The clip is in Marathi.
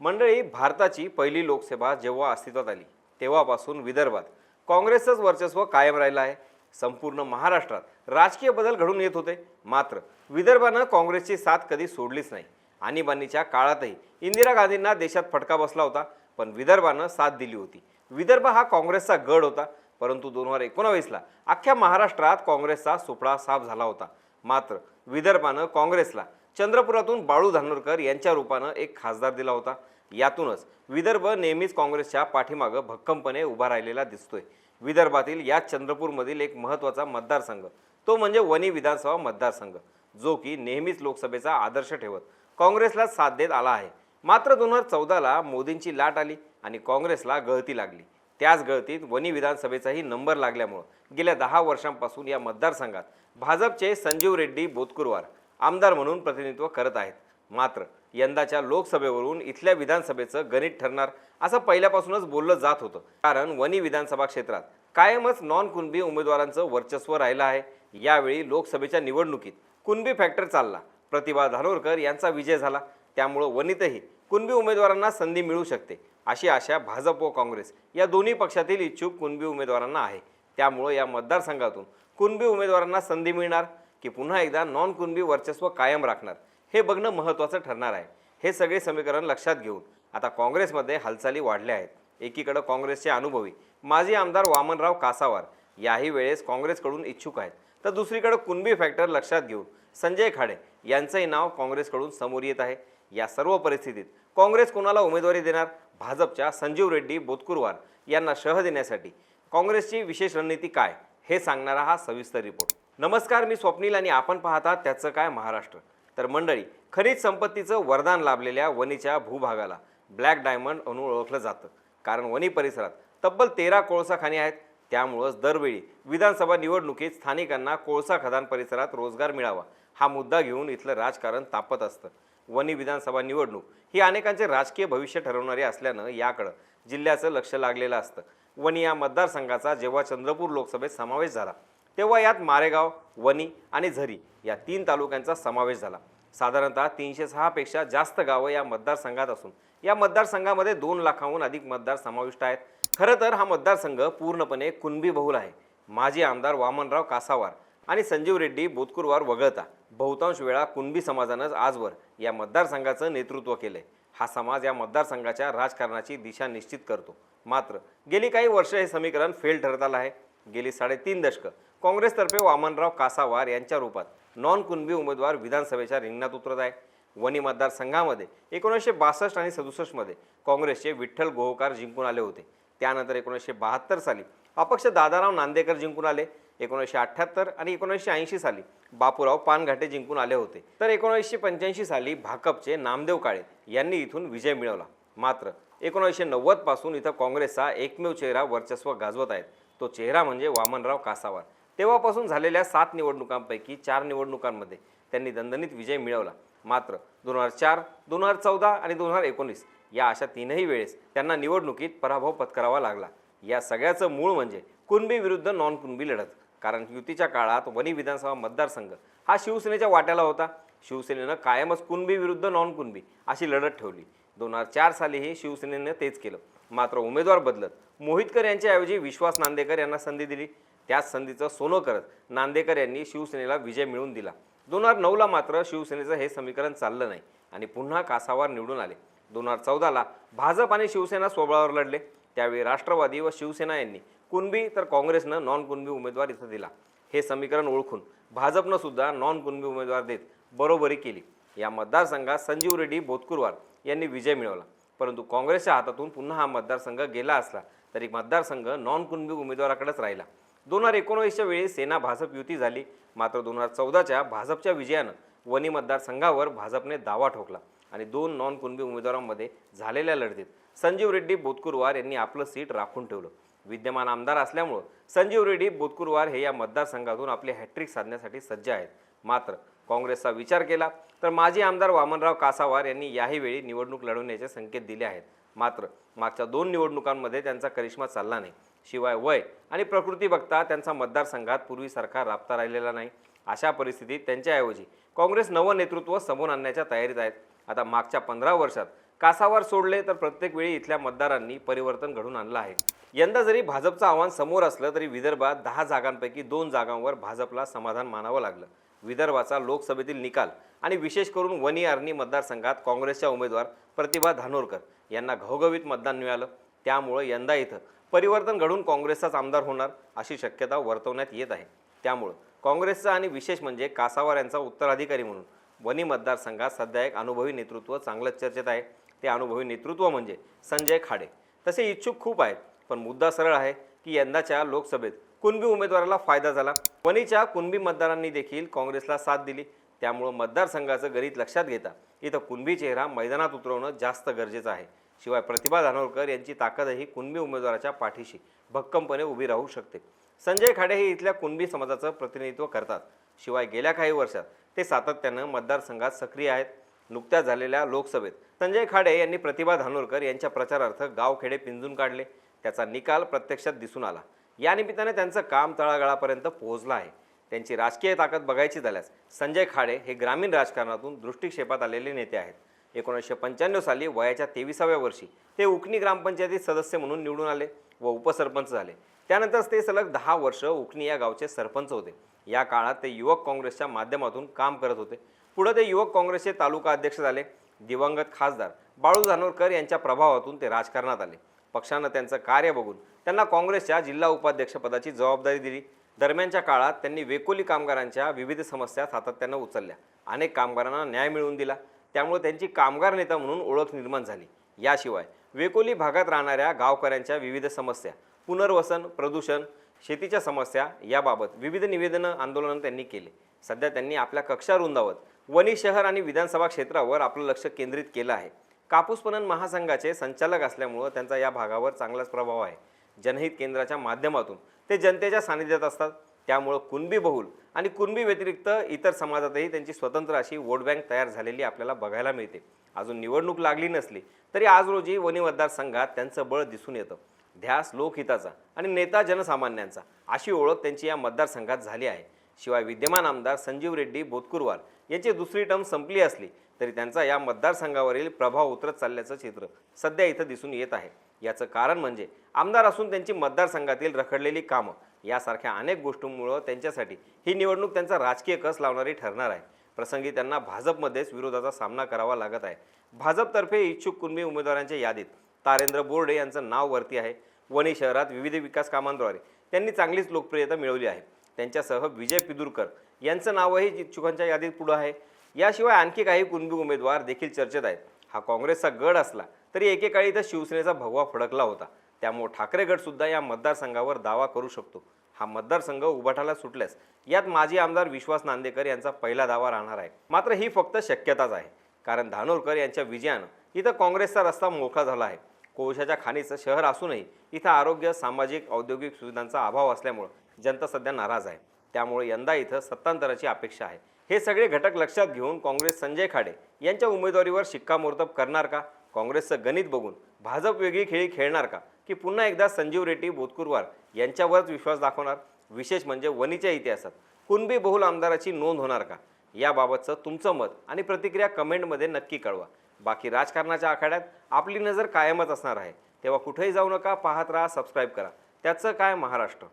मंडळी भारताची पहिली लोकसभा जेव्हा अस्तित्वात आली तेव्हापासून विदर्भात काँग्रेसचंच वर्चस्व कायम राहिलं आहे. संपूर्ण महाराष्ट्रात राजकीय बदल घडून येत होते. मात्र विदर्भानं काँग्रेसची साथ कधी सोडलीच नाही. आणीबाणीच्या काळातही इंदिरा गांधींना देशात फटका बसला होता पण विदर्भानं साथ दिली होती. विदर्भ हा काँग्रेसचा गड होता परंतु दोन हजार एकोणावीसला अख्ख्या महाराष्ट्रात काँग्रेसचा सुपडा साफ झाला होता. मात्र विदर्भानं काँग्रेसला चंद्रपुरातून बाळू धानोरकर यांच्या रूपानं एक खासदार दिला होता. यातूनच विदर्भ नेहमीच काँग्रेसच्या पाठीमागं भक्कमपणे उभा राहिलेला दिसतोय. विदर्भातील या चंद्रपूरमधील एक महत्त्वाचा मतदारसंघ तो म्हणजे वणी विधानसभा मतदारसंघ जो की नेहमीच लोकसभेचा आदर्श ठेवत काँग्रेसला साथ देत आला आहे. मात्र दोन हजार चौदाला मोदींची लाट आली आणि काँग्रेसला गळती लागली. त्याच गळतीत वणी विधानसभेचाही नंबर लागल्यामुळं गेल्या दहा वर्षांपासून या मतदारसंघात भाजपचे संजीव रेड्डी बोतकुरवार आमदार म्हणून प्रतिनिधित्व करत आहेत. मात्र यंदाच्या लोकसभेवरून इथल्या विधानसभेचं गणित ठरणार असं पहिल्यापासूनच बोललं जात होतं. कारण वणी विधानसभा क्षेत्रात कायमच नॉन कुणबी उमेदवारांचं वर्चस्व राहिलं आहे. यावेळी लोकसभेच्या निवडणुकीत कुणबी फॅक्टर चालला. प्रतिभा धानोरकर यांचा विजय झाला. त्यामुळं वणीतही कुणबी उमेदवारांना संधी मिळू शकते अशी आशा भाजप व काँग्रेस या दोन्ही पक्षातील इच्छुक कुणबी उमेदवारांना आहे. त्यामुळं या मतदारसंघातून कुणबी उमेदवारांना संधी मिळणार की पुन्हा एकदा नॉन कुणबी वर्चस्व कायम राखणार हे बघणं महत्त्वाचं ठरणार आहे. हे सगळे समीकरण लक्षात घेऊन आता काँग्रेसमध्ये हालचाली वाढल्या आहेत. एकीकडं काँग्रेसचे अनुभवी माजी आमदार वामनराव कासावार याही वेळेस काँग्रेसकडून इच्छुक आहेत. तर दुसरीकडे कुणबी फॅक्टर लक्षात घेऊन संजय खाडे यांचंही नाव काँग्रेसकडून समोर येत आहे. या सर्व परिस्थितीत काँग्रेस कोणाला उमेदवारी देणार? भाजपच्या संजीव रेड्डी बोतकुरवार यांना शह देण्यासाठी काँग्रेसची विशेष रणनीती काय? हे सांगणारा हा सविस्तर रिपोर्ट. नमस्कार मी स्वप्नील आणि आपण पाहता त्याचं काय महाराष्ट्र. तर मंडळी खनिज संपत्तीचं वरदान लाभलेल्या वनीच्या भूभागाला ब्लॅक डायमंड म्हणून ओळखलं जातं. कारण वनी परिसरात तब्बल तेरा कोळसा खाणी आहेत. त्यामुळंच दरवेळी विधानसभा निवडणुकीत स्थानिकांना कोळसा खदान परिसरात रोजगार मिळावा हा मुद्दा घेऊन इथलं राजकारण तापत असतं. वनी विधानसभा निवडणूक ही अनेकांचे राजकीय भविष्य ठरवणारी असल्यानं याकडं जिल्ह्याचं लक्ष लागलेलं असतं. वनी या मतदारसंघाचा जेव्हा चंद्रपूर लोकसभेत समावेश झाला तेव्हा यात मारेगाव वणी आणि झरी या तीन तालुक्यांचा समावेश झाला. साधारणतः तीनशे सहापेक्षा जास्त गावं या मतदारसंघात असून या मतदारसंघामध्ये दोन लाखाहून अधिक मतदार समाविष्ट आहेत. खरं तर हा मतदारसंघ पूर्णपणे कुणबी बहुल आहे. माजी आमदार वामनराव कासावार आणि संजीव रेड्डी बोतकुरवार वगळता बहुतांश वेळा कुणबी समाजानंच आजवर या मतदारसंघाचं नेतृत्व केलंय. हा समाज या मतदारसंघाच्या राजकारणाची दिशा निश्चित करतो. मात्र गेली काही वर्ष हे समीकरण फेल ठरत आलं आहे. गेली साडेतीन दशकं काँग्रेसतर्फे वामनराव कासावार यांच्या रूपात नॉन कुणबी उमेदवार विधानसभेच्या रिंगणात उतरत आहे. वणी मतदारसंघामध्ये एकोणीसशे बासष्ट आणि सदुसष्टमध्ये काँग्रेसचे विठ्ठल गोहोकार जिंकून आले होते. त्यानंतर एकोणीसशे बहात्तर साली अपक्ष दादाराव नांदेकर जिंकून आले. एकोणीसशे अठ्ठ्याहत्तर आणि एकोणीसशे ऐंशी साली बापूराव पानघाटे जिंकून आले होते. तर एकोणीसशे पंच्याऐंशी साली भाकपचे नामदेव काळे यांनी इथून विजय मिळवला. मात्र एकोणीसशे नव्वदपासून इथं काँग्रेसचा एकमेव चेहरा वर्चस्व गाजवत आहेत. तो चेहरा म्हणजे वामनराव कासावार. तेव्हापासून झालेल्या सात निवडणुकांपैकी चार निवडणुकांमध्ये त्यांनी दणदणीत विजय मिळवला. मात्र दोन हजार चार दोन हजार चौदा आणि दोन हजार एकोणीस या अशा तीनही वेळेस त्यांना निवडणुकीत पराभव पत्करावा लागला. या सगळ्याचं मूळ म्हणजे कुणबी विरुद्ध नॉन कुणबी लढत. कारण युतीच्या काळात वणी विधानसभा मतदारसंघ हा शिवसेनेच्या वाट्याला होता. शिवसेनेनं कायमच कुणबी विरुद्ध नॉन कुणबी अशी लढत ठेवली. दोन हजार चार सालीही शिवसेनेनं तेच केलं. मात्र उमेदवार बदलत मोहितकर यांच्याऐवजी विश्वास नांदेकर यांना संधी दिली. त्याच संधीचं सोनं करत नांदेकर यांनी शिवसेनेला विजय मिळवून दिला. दोन हजार नऊला मात्र शिवसेनेचं हे समीकरण चाललं नाही आणि पुन्हा कासावार निवडून आले. दोन हजार चौदाला भाजप आणि शिवसेना सोबळावर लढले. त्यावेळी राष्ट्रवादी व शिवसेना यांनी कुणबी तर काँग्रेसनं नॉन कुणबी उमेदवार इथं दिला. हे समीकरण ओळखून भाजपनं सुद्धा नॉन कुणबी उमेदवार देत बरोबरी केली. या मतदारसंघात संजीव रेड्डी बोतकुरवार यांनी विजय मिळवला. परंतु काँग्रेसच्या हातातून पुन्हा हा मतदारसंघ गेला असला तरी मतदारसंघ नॉन कुणबी उमेदवाराकडेच राहिला. दोन हजार एकोणवीसच्या वेळी सेना भाजप युती झाली. मात्र दोन हजार चौदाच्या भाजपच्या विजयानं वणी मतदारसंघावर भाजपने दावा ठोकला आणि दोन नॉन कुणबी उमेदवारांमध्ये झालेल्या लढतीत संजीव रेड्डी बोतकुरवार यांनी आपलं सीट राखून ठेवलं. विद्यमान आमदार असल्यामुळं संजीव रेड्डी बोतकुरवार हे या मतदारसंघातून आपले हॅट्रिक साधण्यासाठी सज्ज आहेत. मात्र काँग्रेसचा विचार केला तर माजी आमदार वामनराव कासावार यांनी याही वेळी निवडणूक लढवण्याचे संकेत दिले आहेत. मात्र मागच्या दोन निवडणुकांमध्ये त्यांचा करिश्मा चालला नाही. शिवाय वय आणि प्रकृती बघता त्यांचा मतदारसंघात पूर्वीसारखा राबता राहिलेला नाही. अशा परिस्थितीत त्यांच्याऐवजी काँग्रेस नवं नेतृत्व समोर आणण्याच्या तयारीत आहेत. आता मागच्या पंधरा वर्षात कासावर सोडले तर प्रत्येक वेळी इथल्या मतदारांनी परिवर्तन घडून आणलं आहे. यंदा जरी भाजपचं आव्हान समोर असलं तरी विदर्भात दहा जागांपैकी दोन जागांवर भाजपला समाधान मानावं लागलं. विदर्भाचा लोकसभेतील निकाल आणि विशेष करून वनी आर्नी मतदारसंघात काँग्रेसच्या उमेदवार प्रतिभा धानोरकर यांना घवघवीत मतदान मिळालं. त्यामुळं यंदा इथं परिवर्तन घडून काँग्रेसचाच आमदार होणार अशी शक्यता वर्तवण्यात येत आहे. त्यामुळं काँग्रेसचा आणि विशेष म्हणजे कासावार यांचा उत्तराधिकारी म्हणून वनी मतदारसंघात सध्या एक अनुभवी नेतृत्व चांगलंच चर्चेत आहे. ते अनुभवी नेतृत्व म्हणजे संजय खाडे. तसे इच्छुक खूप आहेत पण मुद्दा सरळ आहे की यंदाच्या लोकसभेत कुणबी उमेदवाराला फायदा झाला. वणीच्या कुणबी मतदारांनी देखील काँग्रेसला साथ दिली. त्यामुळं मतदारसंघाचं गणित लक्षात घेता इथं कुणबी चेहरा मैदानात उतरवणं जास्त गरजेचं आहे. शिवाय प्रतिभा धानोरकर यांची ताकदही कुणबी उमेदवाराच्या पाठीशी भक्कमपणे उभी राहू शकते. संजय खाडे हे इथल्या कुणबी समाजाचं प्रतिनिधित्व करतात. शिवाय गेल्या काही वर्षात ते सातत्यानं मतदारसंघात सक्रिय आहेत. नुकत्याच झालेल्या लोकसभेत संजय खाडे यांनी प्रतिभा धानोरकर यांच्या प्रचारार्थ गावखेडे पिंजून काढले. त्याचा निकाल प्रत्यक्षात दिसून आला. या निमित्ताने त्यांचं काम तळागाळापर्यंत पोहोचलं आहे. त्यांची राजकीय ताकद बघायची झाल्यास संजय खाडे हे ग्रामीण राजकारणातून दृष्टिक्षेपात आलेले नेते आहेत. एकोणीसशे पंच्याण्णव साली वयाच्या तेविसाव्या वर्षी ते उकणी ग्रामपंचायतीत सदस्य म्हणून निवडून आले व उपसरपंच झाले. त्यानंतर ते सलग दहा वर्ष उकणी या गावचे सरपंच होते. या काळात ते युवक काँग्रेसच्या माध्यमातून काम करत होते. पुढे ते युवक काँग्रेसचे तालुका अध्यक्ष झाले. दिवंगत खासदार बाळू धानोरकर यांच्या प्रभावातून ते राजकारणात आले. पक्षानं त्यांचं कार्य बघून त्यांना काँग्रेसच्या जिल्हा उपाध्यक्षपदाची जबाबदारी दिली. दरम्यानच्या काळात त्यांनी वेकोली कामगारांच्या विविध समस्या सातत्यानं उचलल्या. अनेक कामगारांना न्याय मिळवून दिला. त्यामुळे त्यांची कामगार नेता म्हणून ओळख निर्माण झाली. याशिवाय वेकोली भागात राहणाऱ्या गावकऱ्यांच्या विविध समस्या पुनर्वसन प्रदूषण शेतीच्या समस्या याबाबत विविध निवेदनं आंदोलन त्यांनी केले. सध्या त्यांनी आपल्या कक्षा रुंदावत वणी शहर आणि विधानसभा क्षेत्रावर आपलं लक्ष केंद्रित केलं आहे. कापूस पणन महासंघाचे संचालक असल्यामुळं त्यांचा या भागावर चांगलाच प्रभाव आहे. जनहित केंद्राच्या माध्यमातून ते जनतेच्या सानिध्यात असतात. त्यामुळं कुणबी बहुल आणि कुणबी व्यतिरिक्त इतर समाजातही त्यांची स्वतंत्र अशी वोट बँक तयार झालेली आपल्याला बघायला मिळते. अजून निवडणूक लागली नसली तरी आज रोजी वणी मतदारसंघात त्यांचं बळ दिसून येतं. ध्यास लोकहिताचा आणि नेता जनसामान्यांचा अशी ओळख त्यांची या मतदारसंघात झाली आहे. शिवाय विद्यमान आमदार संजीव रेड्डी बोतकुरवार यांची दुसरी टर्म संपली असली तरी त्यांचा या मतदारसंघावरील प्रभाव उतरत चालल्याचं चित्र सध्या इथं दिसून येत आहे. याचं कारण म्हणजे आमदार असून त्यांची मतदारसंघातील रखडलेली कामं यासारख्या अनेक गोष्टींमुळं त्यांच्यासाठी ही निवडणूक त्यांचा राजकीय कस लावणारी ठरणार आहे. प्रसंगी त्यांना भाजपमध्येच विरोधाचा सामना करावा लागत आहे. भाजपतर्फे इच्छुक कुणबी उमेदवारांच्या यादीत तारेंद्र बोर्डे यांचं नाव वरती आहे. वणी शहरात विविध विकास कामांद्वारे त्यांनी चांगलीच लोकप्रियता मिळवली आहे. त्यांच्यासह विजय पिदुरकर यांचं नावही इच्छुकांच्या यादीत पुढं आहे. याशिवाय आणखी काही कुणबी उमेदवार देखील चर्चेत आहेत. हा काँग्रेसचा गड असला तरी एकेकाळी इथं शिवसेनेचा भगवा फडकला होता. त्यामुळे ठाकरेगडसुद्धा या मतदारसंघावर दावा करू शकतो. हा मतदारसंघ उभाटाला सुटल्यास यात माजी आमदार विश्वास नांदेकर यांचा पहिला दावा राहणार आहे. मात्र ही फक्त शक्यताच आहे. कारण धानोरकर यांच्या विजयानं इथं काँग्रेसचा रस्ता मोकळा झाला आहे. कोळशाच्या खाणीचं शहर असूनही इथं आरोग्य सामाजिक औद्योगिक सुविधांचा अभाव असल्यामुळं जनता सध्या नाराज आहे. त्यामुळे यंदा इथं सत्तांतराची अपेक्षा आहे. हे सगळे घटक लक्षात घेऊन काँग्रेस संजय खाडे यांच्या उमेदवारीवर शिक्कामोर्तब करणार का? काँग्रेसचं गणित बघून भाजप वेगळी खेळी खेळणार का? की पुन्हा एकदा संजीव रेड्डी बोतकुरवार यांच्यावरच विश्वास दाखवणार विशेष म्हणजे वनीच्या इतिहासात. कुणबी बहुल आमदाराची नोंद होणार का? याबाबतचं तुमचं मत आणि प्रतिक्रिया कमेंटमध्ये नक्की कळवा. बाकी राजकारणाच्या आखाड्यात आपली नजर कायमच असणार आहे. तेव्हा कुठेही जाऊ नका पाहत राहा सबस्क्राईब करा. त्याचं काय महाराष्ट्र?